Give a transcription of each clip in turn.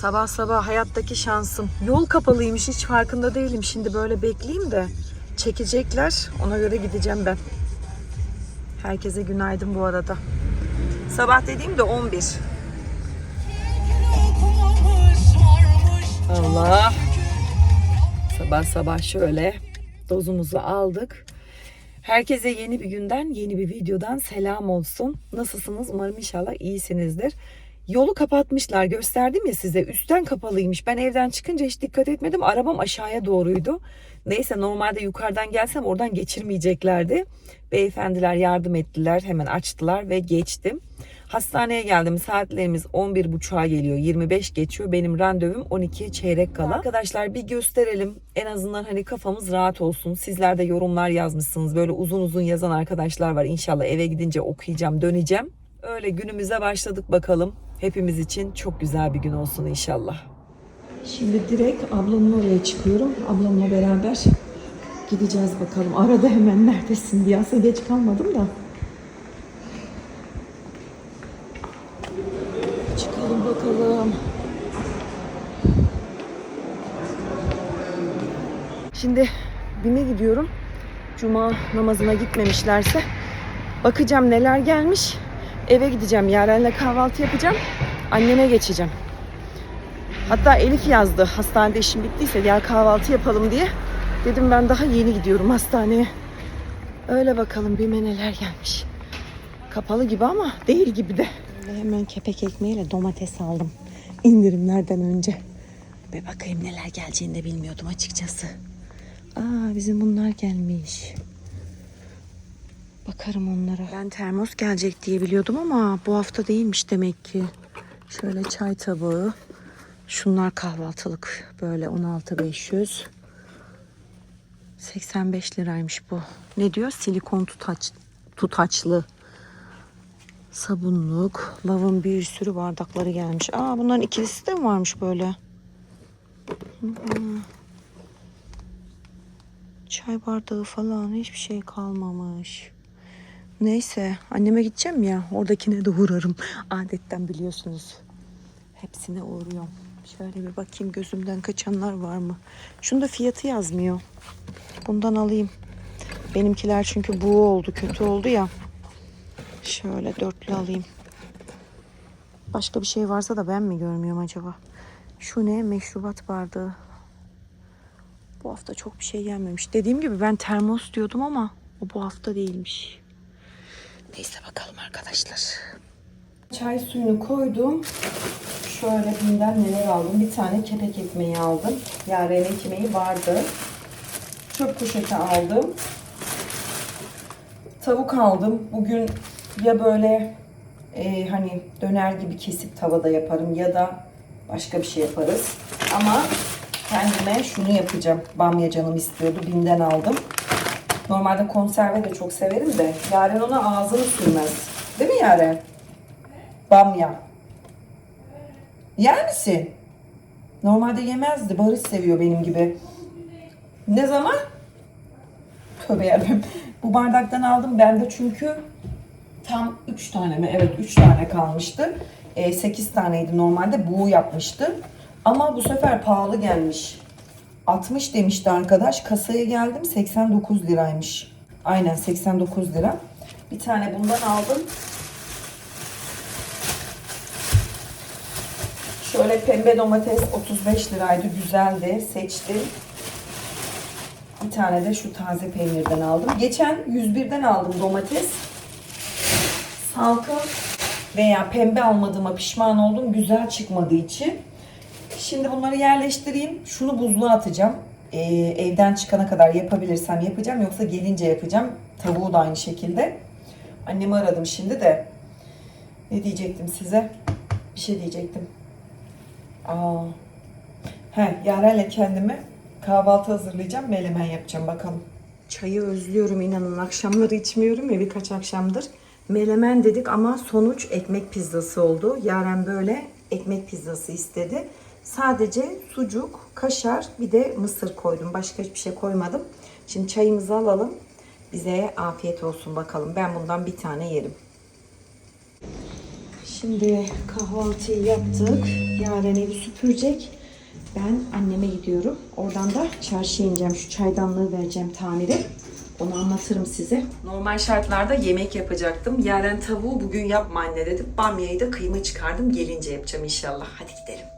Sabah sabah hayattaki şansım. Yol kapalıymış hiç farkında değilim. Şimdi böyle bekleyeyim de çekecekler. Ona göre gideceğim ben. Herkese günaydın bu arada. Sabah dediğim de 11. Allah. Sabah sabah şöyle dozumuzu aldık. Herkese yeni bir günden, yeni bir videodan selam olsun. Nasılsınız? Umarım inşallah iyisinizdir. Yolu kapatmışlar. Gösterdim ya size. Üstten kapalıymış. Ben evden çıkınca hiç dikkat etmedim. Arabam aşağıya doğruydu. Neyse normalde yukarıdan gelsem oradan geçirmeyeceklerdi. Beyefendiler yardım ettiler. Hemen açtılar ve geçtim. Hastaneye geldim. Saatlerimiz 11.30'a geliyor. 25 geçiyor. Benim randevum 12'ye çeyrek kala. Arkadaşlar bir gösterelim. En azından hani kafamız rahat olsun. Sizler de yorumlar yazmışsınız. Böyle uzun uzun yazan arkadaşlar var. İnşallah eve gidince okuyacağım, döneceğim. Öyle günümüze başladık bakalım. Hepimiz için çok güzel bir gün olsun inşallah. Şimdi direkt ablamın oraya çıkıyorum. Ablamla beraber gideceğiz bakalım. Arada hemen neredesin diye. Aslında geç kalmadım da. Çıkalım bakalım. Şimdi BİM'e gidiyorum. Cuma namazına gitmemişlerse bakacağım neler gelmiş. Eve gideceğim. Yaren'le kahvaltı yapacağım. Anneme geçeceğim. Hatta Elif yazdı hastanede işim bittiyse gel kahvaltı yapalım diye. Dedim ben daha yeni gidiyorum hastaneye. Öyle bakalım BİM'e neler gelmiş. Kapalı gibi ama değil gibi de. Ve hemen kepek ekmeğiyle domates aldım. İndirimlerden önce. Ve bakayım neler geleceğini de bilmiyordum açıkçası. Aa bizim bunlar gelmiş. Bakarım onlara. Ben termos gelecek diye biliyordum ama bu hafta değilmiş demek ki. Şöyle çay tabağı. Şunlar kahvaltılık. Böyle 16500. 85 liraymış bu. Ne diyor? Silikon tutaç, tutaçlı sabunluk. Lavın bir sürü bardakları gelmiş. Aa bunların ikilisi de mi varmış böyle? Çay bardağı falan hiçbir şey kalmamış. Neyse anneme gideceğim ya oradakine de uğrarım. Adetten biliyorsunuz. Hepsine uğruyorum. Şöyle bir bakayım gözümden kaçanlar var mı? Şunda fiyatı yazmıyor. Bundan alayım. Benimkiler çünkü buğu oldu, kötü oldu ya. Şöyle dörtlü alayım. Başka bir şey varsa da ben mi görmüyorum acaba? Şu ne? Meşrubat bardağı. Bu hafta çok bir şey gelmemiş. Dediğim gibi ben termos diyordum ama o bu hafta değilmiş. Neyse bakalım arkadaşlar. Çay suyunu koydum. Şöyle binden neler aldım. Bir tane kepek ekmeği aldım. Yaren ekmeği vardı. Çöp poşeti aldım. Tavuk aldım. Bugün ya böyle e, hani döner gibi kesip tavada yaparım ya da başka bir şey yaparız. Ama kendime şunu yapacağım. Bamya canım istiyordu. Bim'den aldım. Normalde konserve de çok severim de Yaren ona ağzını sürmez. Değil mi Yaren? Bamya. Yer misin? Normalde yemezdi. Barış seviyor benim gibi. Ne zaman? Tövbe yarabbim. Bu bardaktan aldım. Ben de çünkü tam 3 tane mi? Evet 3 tane kalmıştı. 8 taneydi normalde. Buğu yapmıştı. Ama bu sefer pahalı gelmiş. 60 demişti arkadaş. Kasaya geldim 89 liraymış. Aynen 89 lira. Bir tane bundan aldım. Şöyle pembe domates 35 liraydı. Güzeldi. Seçtim. Bir tane de şu taze peynirden aldım. Geçen 101'den aldım domates. Salkım veya pembe almadığıma pişman oldum. Güzel çıkmadığı için. Şimdi bunları yerleştireyim. Şunu buzluğa atacağım. Ee, evden çıkana kadar yapabilirsem yapacağım. Yoksa gelince yapacağım. Tavuğu da aynı şekilde. Annemi aradım şimdi de. Ne diyecektim size? Bir şey diyecektim. Aa. He, Yaren'le kendime kahvaltı hazırlayacağım. Melemen yapacağım bakalım. Çayı özlüyorum inanın. Akşamları içmiyorum ya birkaç akşamdır. Melemen dedik ama sonuç ekmek pizzası oldu. Yaren böyle ekmek pizzası istedi. Sadece sucuk, kaşar bir de mısır koydum. Başka hiçbir şey koymadım. Şimdi çayımızı alalım. Bize afiyet olsun bakalım. Ben bundan bir tane yerim. Şimdi kahvaltıyı yaptık. Yaren evi süpürecek. Ben anneme gidiyorum. Oradan da çarşıya ineceğim. Şu çaydanlığı vereceğim tamire. Onu anlatırım size. Normal şartlarda yemek yapacaktım. Yaren tavuğu bugün yapma anne dedi. Bamyayı da kıyma çıkardım. Gelince yapacağım inşallah. Hadi gidelim.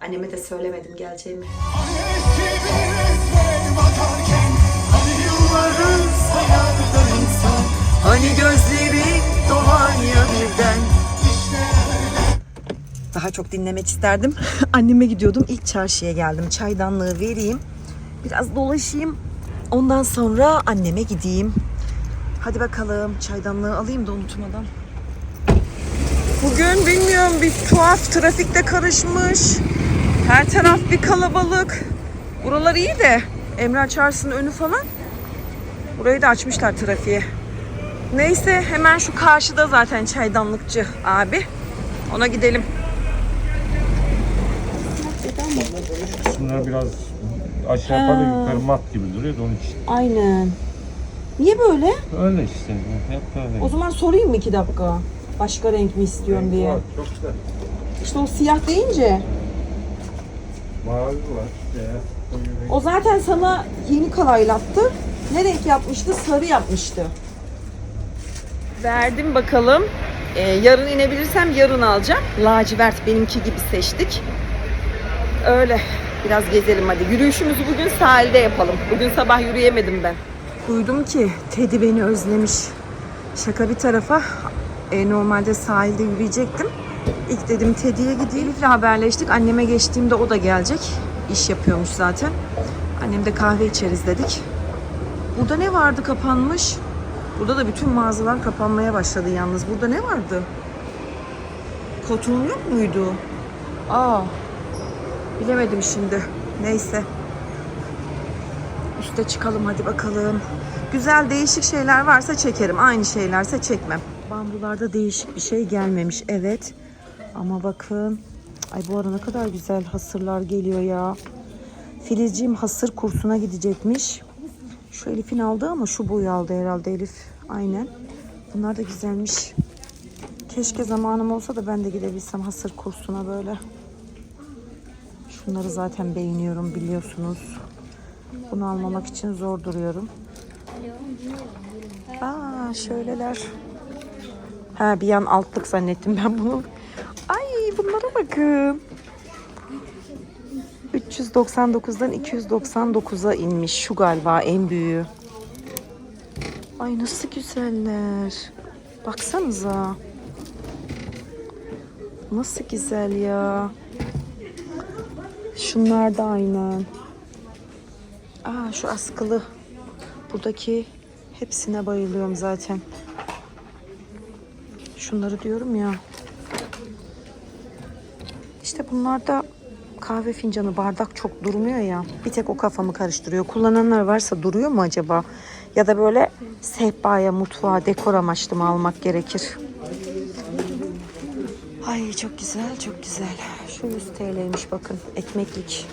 Anneme de söylemedim geleceğimi. Eski bir resme bakarken Hani yılların sayardı insan Hani gözlerin dolar ya birden. Daha çok dinlemek isterdim. Anneme gidiyordum. İlk çarşıya geldim. Çaydanlığı vereyim. Biraz dolaşayım. Ondan sonra anneme gideyim. Hadi bakalım çaydanlığı alayım da unutmadan. Bugün bilmiyorum bir tuhaf trafikte karışmış. Her taraf bir kalabalık. Buralar iyi de Emrah Çarşı'nın önü falan. Burayı da açmışlar trafiğe. Neyse hemen şu karşıda zaten çaydanlıkçı abi. Ona gidelim. Şunlar biraz aşağı yukarı yukarı mat gibi duruyor da onun için. Aynen. Niye böyle? Öyle işte. Hep öyle. O zaman sorayım mı iki dakika? Başka renk mi istiyorsun diye. Çok güzel. İşte o siyah deyince. Mavi var. Beyaz. koyu renk. O zaten sana yeni kalaylattı. Ne renk yapmıştı? Sarı yapmıştı. Verdim bakalım. Ee, yarın inebilirsem yarın alacağım. Lacivert benimki gibi seçtik. Öyle. Biraz gezelim hadi. Yürüyüşümüzü bugün sahilde yapalım. Bugün sabah yürüyemedim ben. Duydum ki Teddy beni özlemiş. Şaka bir tarafa. e, normalde sahilde yürüyecektim. İlk dedim Teddy'ye gideyim. Elif'le haberleştik. Anneme geçtiğimde o da gelecek. İş yapıyormuş zaten. Annem de kahve içeriz dedik. Burada ne vardı kapanmış? Burada da bütün mağazalar kapanmaya başladı yalnız. Burada ne vardı? Koton yok muydu? Aa, bilemedim şimdi. Neyse. Üste çıkalım hadi bakalım. Güzel değişik şeyler varsa çekerim. Aynı şeylerse çekmem. Bambularda değişik bir şey gelmemiş. Evet. Ama bakın. Ay bu ara ne kadar güzel hasırlar geliyor ya. Filizciğim hasır kursuna gidecekmiş. Şu Elif'in aldığı ama şu boyu aldı herhalde Elif. Aynen. Bunlar da güzelmiş. Keşke zamanım olsa da ben de gidebilsem hasır kursuna böyle. Şunları zaten beğeniyorum biliyorsunuz. Bunu almamak için zor duruyorum. Aa şöyleler. Ha bir an altlık zannettim ben bunu. Bunlara bakın. 399'dan 299'a inmiş. Şu galiba en büyüğü. Ay nasıl güzeller. Baksanıza. Nasıl güzel ya. Şunlar da aynen. Aa şu askılı. Buradaki hepsine bayılıyorum zaten. Şunları diyorum ya. İşte bunlarda kahve fincanı bardak çok durmuyor ya. Bir tek o kafamı karıştırıyor. Kullananlar varsa duruyor mu acaba? Ya da böyle sehpaya, mutfağa, dekor amaçlı mı almak gerekir? Ay çok güzel, çok güzel. Şu 100 TL'ymiş bakın. Ekmeklik.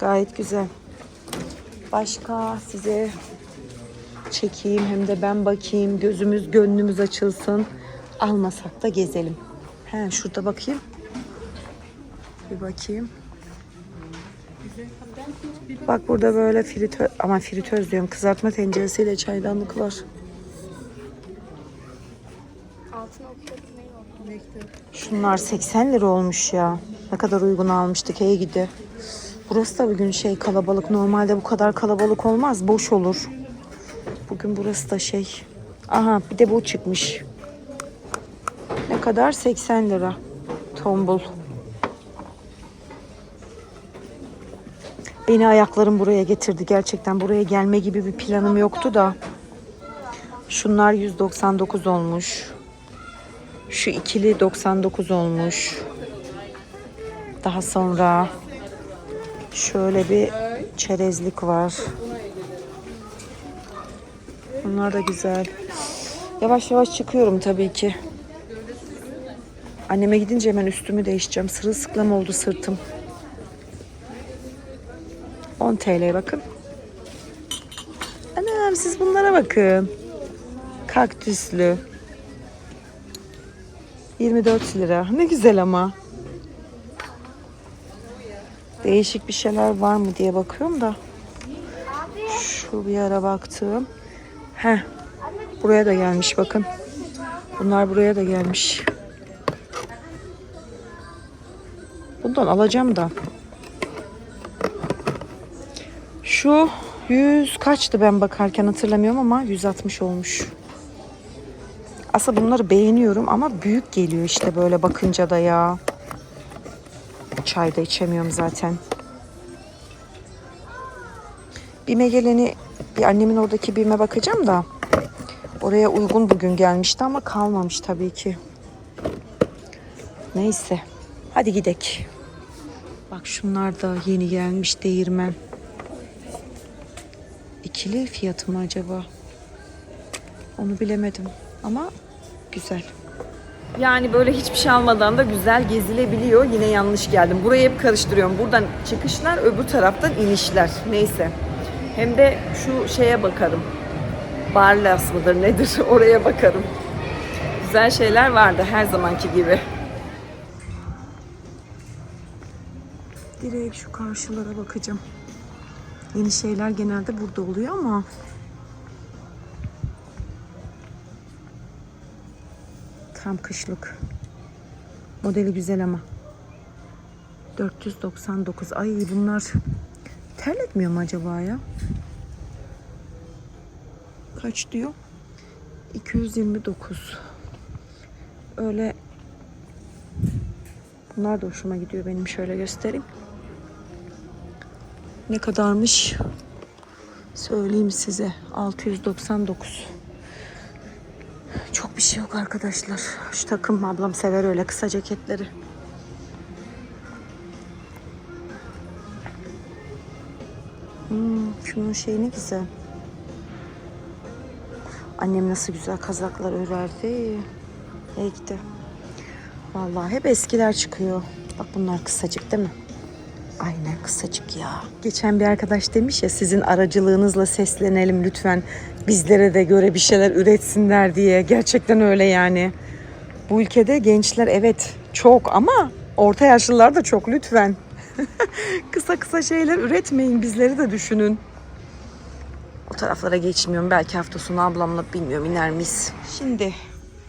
Gayet güzel. Başka size çekeyim hem de ben bakayım. Gözümüz, gönlümüz açılsın. Almasak da gezelim. He şurada bakayım. Bir bakayım. Bak burada böyle fritöz, ama fritöz diyorum kızartma tenceresiyle çaydanlık var. Şunlar 80 lira olmuş ya. Ne kadar uygun almıştık hey gidi. Burası da bugün şey kalabalık. Normalde bu kadar kalabalık olmaz. Boş olur. Bugün burası da şey. Aha bir de bu çıkmış. Ne kadar? 80 lira. Tombul. Beni ayaklarım buraya getirdi gerçekten. Buraya gelme gibi bir planım yoktu da. Şunlar 199 olmuş. Şu ikili 99 olmuş. Daha sonra şöyle bir çerezlik var. Bunlar da güzel. Yavaş yavaş çıkıyorum tabii ki. Anneme gidince hemen üstümü değişeceğim. Sırılsıklam oldu sırtım. 10 TL bakın. Anam siz bunlara bakın. Kaktüslü. 24 lira. Ne güzel ama. Değişik bir şeyler var mı diye bakıyorum da. Şu bir ara baktım. Heh. Buraya da gelmiş bakın. Bunlar buraya da gelmiş. Bundan alacağım da. Şu 100 kaçtı ben bakarken hatırlamıyorum ama 160 olmuş. Aslında bunları beğeniyorum ama büyük geliyor işte böyle bakınca da ya. Çay da içemiyorum zaten. Bime geleni bir annemin oradaki bime bakacağım da oraya uygun bugün gelmişti ama kalmamış tabii ki. Neyse. Hadi gidek. Bak şunlar da yeni gelmiş değirmen. İkili fiyatı mı acaba? Onu bilemedim ama güzel. Yani böyle hiçbir şey almadan da güzel gezilebiliyor. Yine yanlış geldim. Burayı hep karıştırıyorum. Buradan çıkışlar, öbür taraftan inişler. Neyse. Hem de şu şeye bakarım. Barlas mıdır nedir? Oraya bakarım. Güzel şeyler vardı her zamanki gibi. Direkt şu karşılara bakacağım. Yeni şeyler genelde burada oluyor ama tam kışlık. Modeli güzel ama. 499. Ay bunlar terletmiyor mu acaba ya? Kaç diyor? 229. Öyle Bunlar da hoşuma gidiyor benim. Şöyle göstereyim. Ne kadarmış? Söyleyeyim size. 699. Çok bir şey yok arkadaşlar. Şu takım ablam sever öyle kısa ceketleri. Hmm, şunun şeyi ne güzel. Annem nasıl güzel kazaklar örerdi. İyi gitti. Vallahi hep eskiler çıkıyor. Bak bunlar kısacık değil mi? Aynen kısacık ya. Geçen bir arkadaş demiş ya sizin aracılığınızla seslenelim lütfen. Bizlere de göre bir şeyler üretsinler diye. Gerçekten öyle yani. Bu ülkede gençler evet çok ama orta yaşlılar da çok lütfen. kısa kısa şeyler üretmeyin bizleri de düşünün. O taraflara geçmiyorum. Belki hafta sonu ablamla bilmiyorum iner miyiz? Şimdi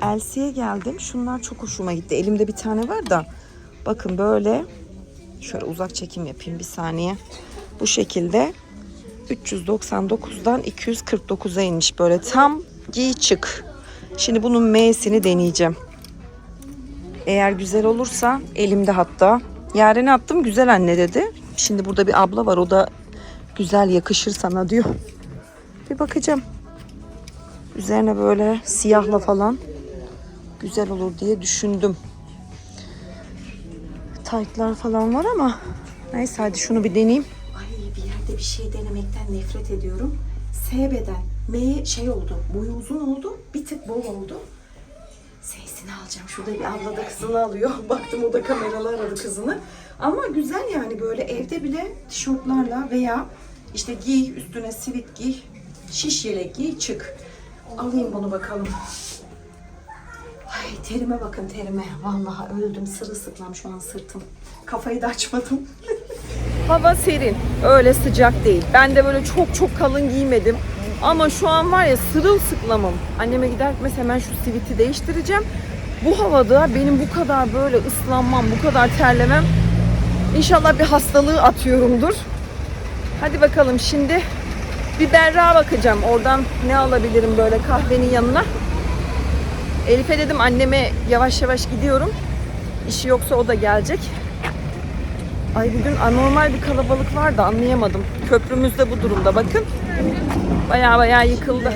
Elsie'ye geldim. Şunlar çok hoşuma gitti. Elimde bir tane var da. Bakın böyle. Şöyle uzak çekim yapayım bir saniye. Bu şekilde 399'dan 249'a inmiş böyle tam giy çık. Şimdi bunun M'sini deneyeceğim. Eğer güzel olursa elimde hatta. Yarene attım güzel anne dedi. Şimdi burada bir abla var o da güzel yakışır sana diyor. Bir bakacağım. Üzerine böyle siyahla falan güzel olur diye düşündüm. Taytlar falan var ama neyse hadi şunu bir deneyeyim. Ay bir yerde bir şey denemekten nefret ediyorum. S beden. M şey oldu. Boyu uzun oldu. Bir tık bol oldu. S'sini alacağım. Şurada bir abla da kızını alıyor. Baktım o da kameralı aradı kızını. Ama güzel yani böyle evde bile tişörtlerle veya işte giy üstüne sivit giy. Şiş yelek giy çık. Alayım bunu bakalım. Ay terime bakın terime. Vallahi öldüm sırılsıklam şu an sırtım. Kafayı da açmadım. Hava serin. Öyle sıcak değil. Ben de böyle çok çok kalın giymedim. Ama şu an var ya sırılsıklamım. Anneme gider gitmez hemen şu siviti değiştireceğim. Bu havada benim bu kadar böyle ıslanmam, bu kadar terlemem İnşallah bir hastalığı atıyorumdur. Hadi bakalım şimdi bir berrağa bakacağım. Oradan ne alabilirim böyle kahvenin yanına. Elif'e dedim anneme yavaş yavaş gidiyorum. İşi yoksa o da gelecek. Ay bugün anormal bir kalabalık var da anlayamadım. Köprümüz de bu durumda bakın. Baya baya yıkıldı.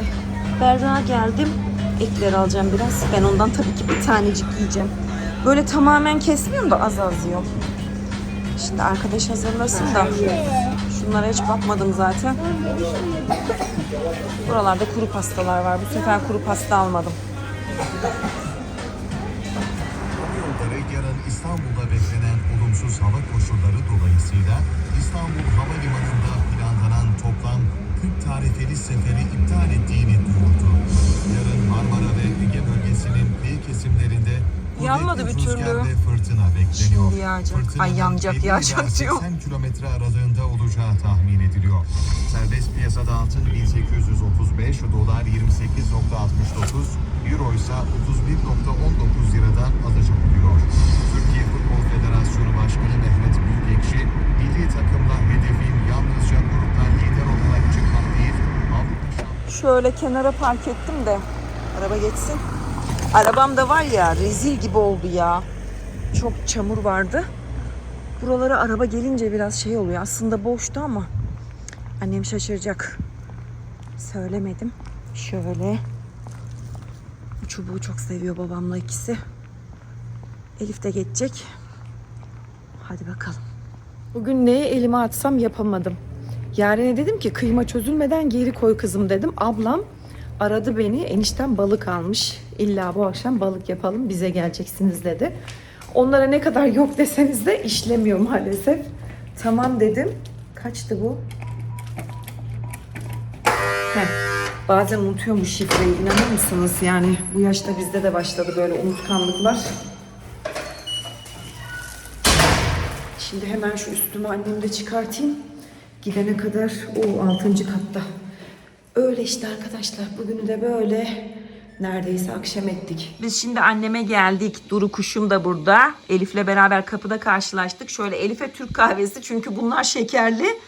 Berrağa geldim. Ekler alacağım biraz. Ben ondan tabii ki bir tanecik yiyeceğim. Böyle tamamen kesmiyorum da az az yiyorum. Şimdi arkadaş hazırlasın da. Şunlara hiç bakmadım zaten. Buralarda kuru pastalar var. Bu sefer kuru pasta almadım. Yarın İstanbul'da beklenen olumsuz hava koşulları dolayısıyla İstanbul Havalimanı'nda planlanan toplam 40 tarifeli seferi iptal ettiğini duyurdu. Yarın Marmara ve Ege bölgesinin kıyı kesimlerinde Yanmadı bir türlü. ve fırtına bekleniyor. Şimdi yağacak. Fırtınanın Ay yanacak, 50 ila yağacak diyor. 80 kilometre aralığında olacağı tahmin ediliyor. Serbest piyasada altın 1835, dolar 28.69, euro ise 31.19 liradan alıcı oluyor. Türkiye Futbol Federasyonu Başkanı Mehmet Büyükekşi, milli takımla hedefin yalnızca grupta lider olarak çıkmak değil, Şöyle kenara park ettim de araba geçsin. Arabam da var ya rezil gibi oldu ya. Çok çamur vardı. Buralara araba gelince biraz şey oluyor. Aslında boştu ama annem şaşıracak. Söylemedim. Şöyle. Bu çubuğu çok seviyor babamla ikisi. Elif de geçecek. Hadi bakalım. Bugün neye elime atsam yapamadım. Yaren'e dedim ki kıyma çözülmeden geri koy kızım dedim. Ablam aradı beni. Enişten balık almış. İlla bu akşam balık yapalım bize geleceksiniz dedi. Onlara ne kadar yok deseniz de işlemiyor maalesef. Tamam dedim. Kaçtı bu? Bazen unutuyorum bu şifreyi inanır mısınız? Yani bu yaşta bizde de başladı böyle unutkanlıklar. Şimdi hemen şu üstümü annem de çıkartayım. Gidene kadar o 6. katta. Öyle işte arkadaşlar. Bugünü de böyle neredeyse akşam ettik. Biz şimdi anneme geldik. Duru kuşum da burada. Elif'le beraber kapıda karşılaştık. Şöyle Elif'e Türk kahvesi çünkü bunlar şekerli.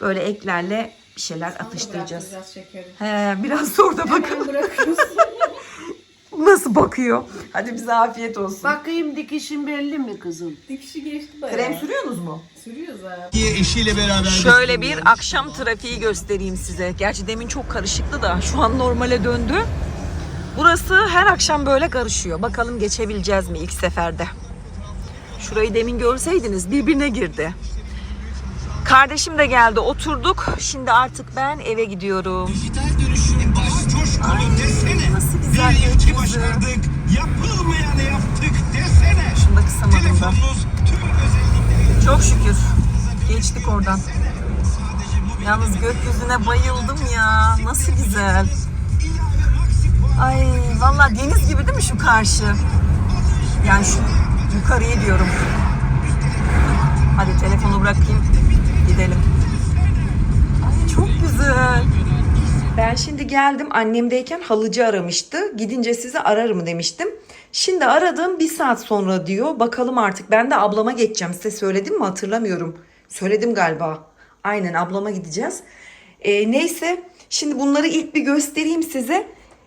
Böyle eklerle bir şeyler atıştıracağız. Biraz şekeri. He, biraz da bakalım. Bırakıyoruz. Nasıl bakıyor? Hadi bize afiyet olsun. Bakayım dikişin belli mi kızım? Dikişi geçti bayağı. Krem sürüyorsunuz mu? Sürüyoruz abi. eşiyle beraber Şöyle bir akşam trafiği göstereyim size. Gerçi demin çok karışıktı da şu an normale döndü. Burası her akşam böyle karışıyor. Bakalım geçebileceğiz mi ilk seferde? Şurayı demin görseydiniz birbirine girdi. Kardeşim de geldi oturduk. Şimdi artık ben eve gidiyorum. Dijital dönüşüm baş coşkulu desene. Nasıl güzel Bir ilki başardık. Yapılmayanı yaptık desene. Şunu da kısamadım. Telefonunuz tüm özellikleri Çok şükür. Geçtik oradan. Yalnız gökyüzüne bayıldım ya. Nasıl güzel. Ay vallahi deniz gibi değil mi şu karşı? Yani şu yukarıyı diyorum. Hadi telefonu bırakayım. Gidelim. Ay çok güzel. Ben şimdi geldim annemdeyken halıcı aramıştı. Gidince sizi ararım demiştim. Şimdi aradım bir saat sonra diyor. Bakalım artık ben de ablama geçeceğim. Size söyledim mi hatırlamıyorum. Söyledim galiba. Aynen ablama gideceğiz. Ee, neyse şimdi bunları ilk bir göstereyim size.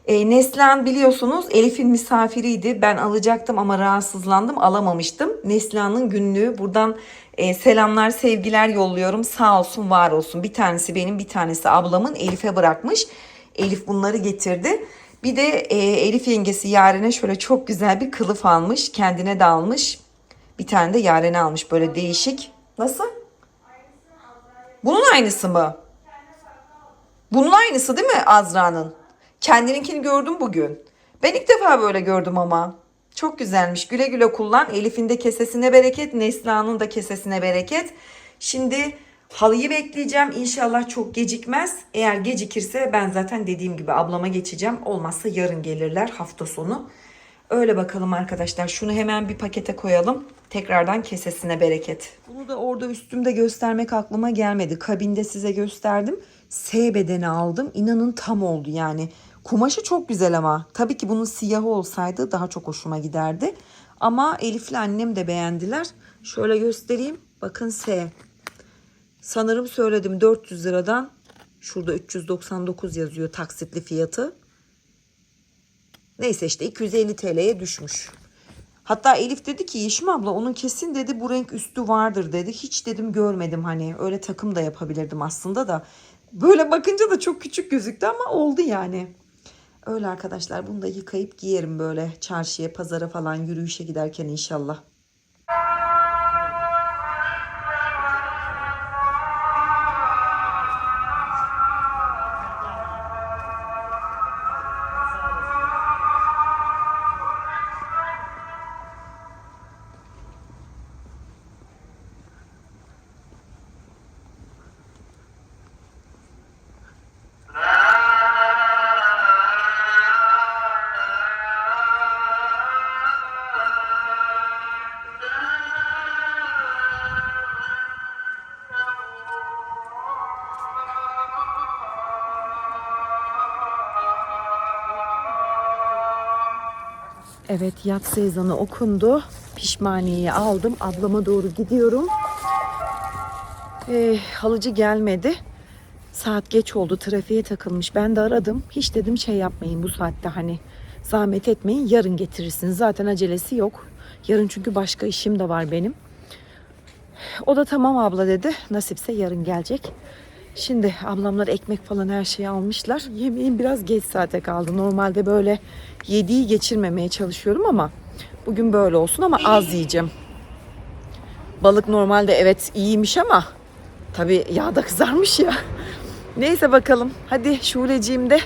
Ee, Neslihan biliyorsunuz Elif'in misafiriydi. Ben alacaktım ama rahatsızlandım alamamıştım. Neslihan'ın günlüğü buradan e, selamlar sevgiler yolluyorum. Sağ olsun var olsun. Bir tanesi benim bir tanesi ablamın Elif'e bırakmış. Elif bunları getirdi. Bir de e, Elif yengesi Yaren'e şöyle çok güzel bir kılıf almış. Kendine de almış. Bir tane de Yaren'e almış böyle değişik. Nasıl? Bunun aynısı mı? Bunun aynısı değil mi Azra'nın? Kendininkini gördüm bugün. Ben ilk defa böyle gördüm ama. Çok güzelmiş. Güle güle kullan. Elif'in de kesesine bereket. Neslihan'ın da kesesine bereket. Şimdi halıyı bekleyeceğim. İnşallah çok gecikmez. Eğer gecikirse ben zaten dediğim gibi ablama geçeceğim. Olmazsa yarın gelirler hafta sonu. Öyle bakalım arkadaşlar. Şunu hemen bir pakete koyalım. Tekrardan kesesine bereket. Bunu da orada üstümde göstermek aklıma gelmedi. Kabinde size gösterdim. S bedeni aldım. İnanın tam oldu yani. Kumaşı çok güzel ama. Tabii ki bunun siyahı olsaydı daha çok hoşuma giderdi. Ama Elif'le annem de beğendiler. Şöyle göstereyim. Bakın S. Sanırım söyledim 400 liradan. Şurada 399 yazıyor taksitli fiyatı. Neyse işte 250 TL'ye düşmüş. Hatta Elif dedi ki Yeşim abla onun kesin dedi bu renk üstü vardır dedi. Hiç dedim görmedim hani öyle takım da yapabilirdim aslında da. Böyle bakınca da çok küçük gözüktü ama oldu yani. Öyle arkadaşlar bunu da yıkayıp giyerim böyle çarşıya pazara falan yürüyüşe giderken inşallah. Evet yatsı ezanı okundu. Pişmaniyeyi aldım. Ablama doğru gidiyorum. Ee, halıcı gelmedi. Saat geç oldu. Trafiğe takılmış. Ben de aradım. Hiç dedim şey yapmayın bu saatte hani. Zahmet etmeyin. Yarın getirirsiniz. Zaten acelesi yok. Yarın çünkü başka işim de var benim. O da tamam abla dedi. Nasipse yarın gelecek. Şimdi ablamlar ekmek falan her şeyi almışlar. Yemeğim biraz geç saate kaldı. Normalde böyle yediği geçirmemeye çalışıyorum ama bugün böyle olsun ama az yiyeceğim. Balık normalde evet iyiymiş ama tabii yağda kızarmış ya. Neyse bakalım. Hadi Şuleciğimde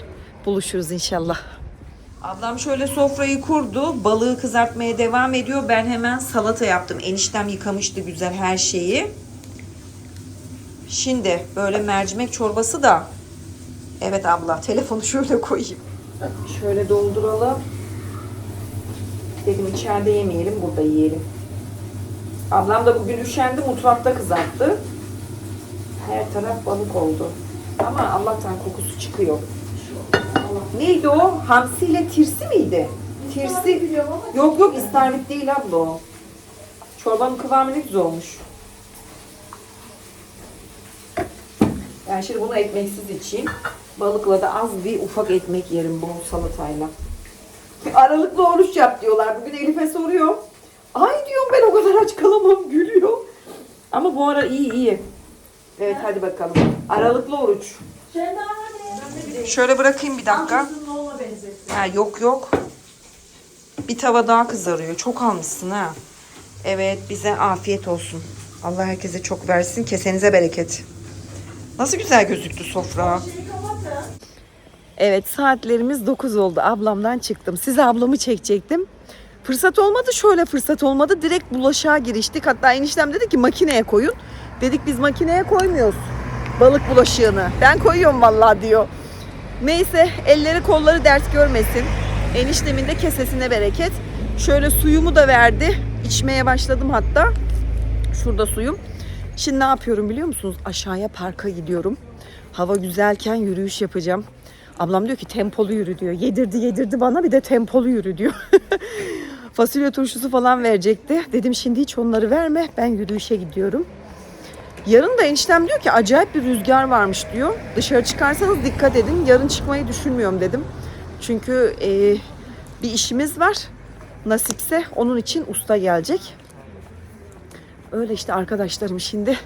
buluşuruz inşallah. Ablam şöyle sofrayı kurdu. Balığı kızartmaya devam ediyor. Ben hemen salata yaptım. Eniştem yıkamıştı güzel her şeyi. Şimdi böyle mercimek çorbası da Evet abla telefonu şöyle koyayım. Şöyle dolduralım. Dedim içeride yemeyelim burada yiyelim. Ablam da bugün üşendi mutfakta kızarttı. Her taraf balık oldu. Ama Allah'tan kokusu çıkıyor. Neydi o? Hamsi ile tirsi miydi? Tirsi. Yok yok istavrit değil abla o. Çorbanın kıvamı ne güzel olmuş. Ben şimdi bunu ekmeksiz içeyim. Balıkla da az bir ufak ekmek yerim bol salatayla. Aralıklı oruç yap diyorlar. Bugün Elif'e soruyor. Ay diyorum ben o kadar aç kalamam gülüyor. Ama bu ara iyi iyi. Evet hadi bakalım. Aralıklı oruç. Şöyle bırakayım bir dakika. Ha, yok yok. Bir tava daha kızarıyor. Çok almışsın ha. Evet bize afiyet olsun. Allah herkese çok versin. Kesenize bereket. Nasıl güzel gözüktü sofra. Evet saatlerimiz 9 oldu. Ablamdan çıktım. Size ablamı çekecektim. Fırsat olmadı şöyle fırsat olmadı. Direkt bulaşığa giriştik. Hatta eniştem dedi ki makineye koyun. Dedik biz makineye koymuyoruz. Balık bulaşığını. Ben koyuyorum vallahi diyor. Neyse elleri kolları dert görmesin. Eniştemin de kesesine bereket. Şöyle suyumu da verdi. İçmeye başladım hatta. Şurada suyum. Şimdi ne yapıyorum biliyor musunuz? Aşağıya parka gidiyorum. Hava güzelken yürüyüş yapacağım. Ablam diyor ki tempolu yürü diyor. Yedirdi yedirdi bana bir de tempolu yürü diyor. Fasulye turşusu falan verecekti. Dedim şimdi hiç onları verme. Ben yürüyüşe gidiyorum. Yarın da eniştem diyor ki acayip bir rüzgar varmış diyor. Dışarı çıkarsanız dikkat edin. Yarın çıkmayı düşünmüyorum dedim. Çünkü e, bir işimiz var. Nasipse onun için usta gelecek. Öyle işte arkadaşlarım şimdi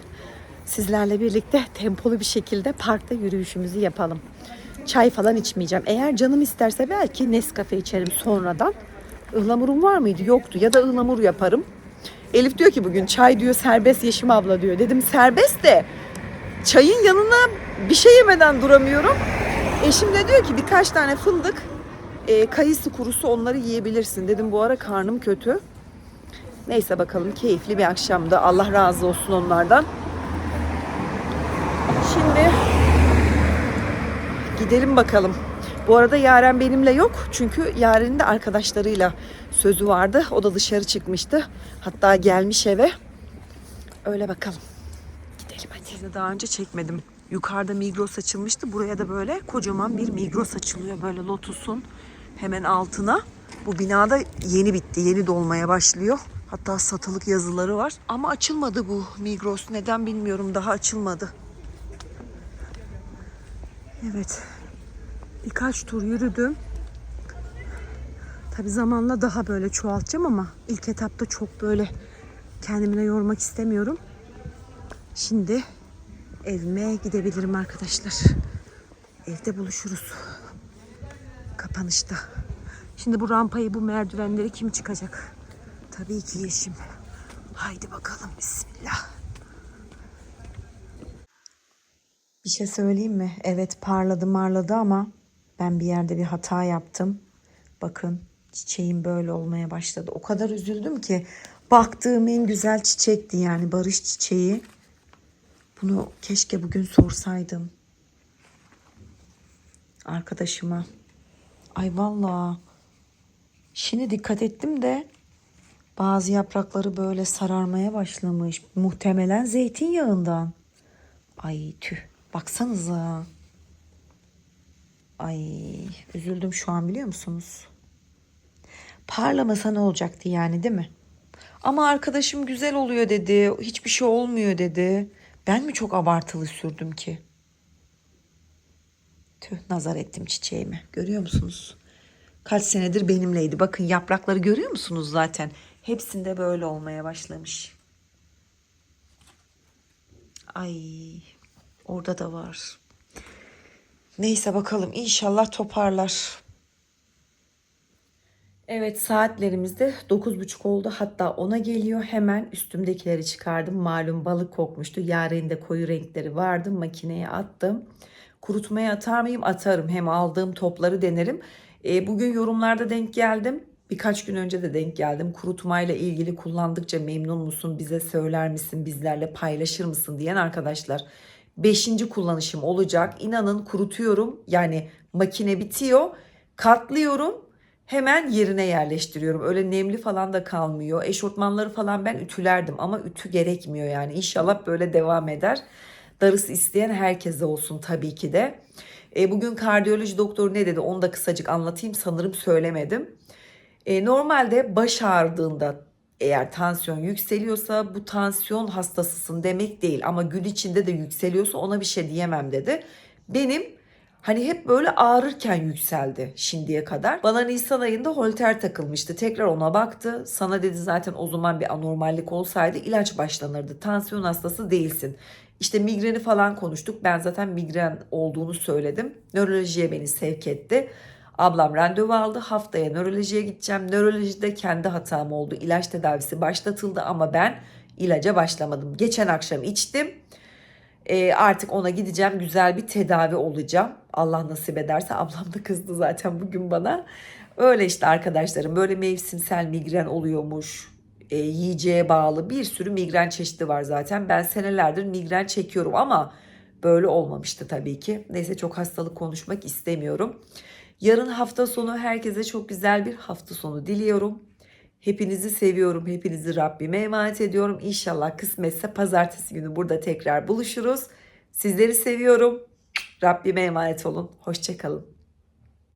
sizlerle birlikte tempolu bir şekilde parkta yürüyüşümüzü yapalım. Çay falan içmeyeceğim. Eğer canım isterse belki Nescafe içerim sonradan. Ihlamurum var mıydı? Yoktu. Ya da ıhlamur yaparım. Elif diyor ki bugün çay diyor serbest Yeşim abla diyor. Dedim serbest de çayın yanına bir şey yemeden duramıyorum. Eşim de diyor ki birkaç tane fındık, e, kayısı kurusu onları yiyebilirsin. Dedim bu ara karnım kötü. Neyse bakalım keyifli bir akşamdı. Allah razı olsun onlardan. Şimdi gidelim bakalım. Bu arada Yaren benimle yok. Çünkü Yaren'in de arkadaşlarıyla sözü vardı. O da dışarı çıkmıştı. Hatta gelmiş eve. Öyle bakalım. Gidelim hadi. Size daha önce çekmedim. Yukarıda Migros açılmıştı. Buraya da böyle kocaman bir Migros açılıyor. Böyle Lotus'un hemen altına. Bu binada yeni bitti. Yeni dolmaya başlıyor. Hatta satılık yazıları var. Ama açılmadı bu Migros. Neden bilmiyorum. Daha açılmadı. Evet. Birkaç tur yürüdüm. Tabi zamanla daha böyle çoğaltacağım ama ilk etapta çok böyle kendimine yormak istemiyorum. Şimdi evime gidebilirim arkadaşlar. Evde buluşuruz. Kapanışta. Şimdi bu rampayı, bu merdivenleri kim çıkacak? Tabii ki Yeşim. Haydi bakalım Bismillah. Bir şey söyleyeyim mi? Evet parladı marladı ama ben bir yerde bir hata yaptım. Bakın çiçeğim böyle olmaya başladı. O kadar üzüldüm ki baktığım en güzel çiçekti yani barış çiçeği. Bunu keşke bugün sorsaydım. Arkadaşıma. Ay vallahi. Şimdi dikkat ettim de bazı yaprakları böyle sararmaya başlamış. Muhtemelen zeytinyağından. Ay tüh. Baksanıza. Ay üzüldüm şu an biliyor musunuz? Parlamasa ne olacaktı yani değil mi? Ama arkadaşım güzel oluyor dedi. Hiçbir şey olmuyor dedi. Ben mi çok abartılı sürdüm ki? Tüh nazar ettim çiçeğime. Görüyor musunuz? Kaç senedir benimleydi. Bakın yaprakları görüyor musunuz zaten? Hepsinde böyle olmaya başlamış. Ay orada da var. Neyse bakalım inşallah toparlar. Evet saatlerimiz de 9.30 oldu hatta 10'a geliyor. Hemen üstümdekileri çıkardım. Malum balık kokmuştu. Yaren'de koyu renkleri vardı. Makineye attım. Kurutmaya atar mıyım? Atarım. Hem aldığım topları denerim. E, bugün yorumlarda denk geldim. Birkaç gün önce de denk geldim. Kurutmayla ilgili kullandıkça memnun musun? Bize söyler misin? Bizlerle paylaşır mısın? diyen arkadaşlar. Beşinci kullanışım olacak. İnanın kurutuyorum. Yani makine bitiyor. Katlıyorum. Hemen yerine yerleştiriyorum. Öyle nemli falan da kalmıyor. Eşortmanları falan ben ütülerdim ama ütü gerekmiyor yani. İnşallah böyle devam eder. Darısı isteyen herkese olsun tabii ki de. E, bugün kardiyoloji doktoru ne dedi onu da kısacık anlatayım. Sanırım söylemedim. E, normalde baş ağrıdığında eğer tansiyon yükseliyorsa bu tansiyon hastasısın demek değil. Ama gün içinde de yükseliyorsa ona bir şey diyemem dedi. Benim Hani hep böyle ağrırken yükseldi şimdiye kadar. Bana Nisan ayında holter takılmıştı. Tekrar ona baktı. Sana dedi zaten o zaman bir anormallik olsaydı ilaç başlanırdı. Tansiyon hastası değilsin. İşte migreni falan konuştuk. Ben zaten migren olduğunu söyledim. Nörolojiye beni sevk etti. Ablam randevu aldı. Haftaya nörolojiye gideceğim. Nörolojide kendi hatam oldu. İlaç tedavisi başlatıldı ama ben ilaca başlamadım. Geçen akşam içtim. E, artık ona gideceğim güzel bir tedavi olacağım. Allah nasip ederse ablam da kızdı zaten bugün bana. Öyle işte arkadaşlarım böyle mevsimsel migren oluyormuş. E, yiyeceğe bağlı bir sürü migren çeşidi var zaten. Ben senelerdir migren çekiyorum ama böyle olmamıştı tabii ki. Neyse çok hastalık konuşmak istemiyorum. Yarın hafta sonu herkese çok güzel bir hafta sonu diliyorum. Hepinizi seviyorum. Hepinizi Rabbime emanet ediyorum. İnşallah kısmetse pazartesi günü burada tekrar buluşuruz. Sizleri seviyorum. Rabbime emanet olun. Hoşçakalın.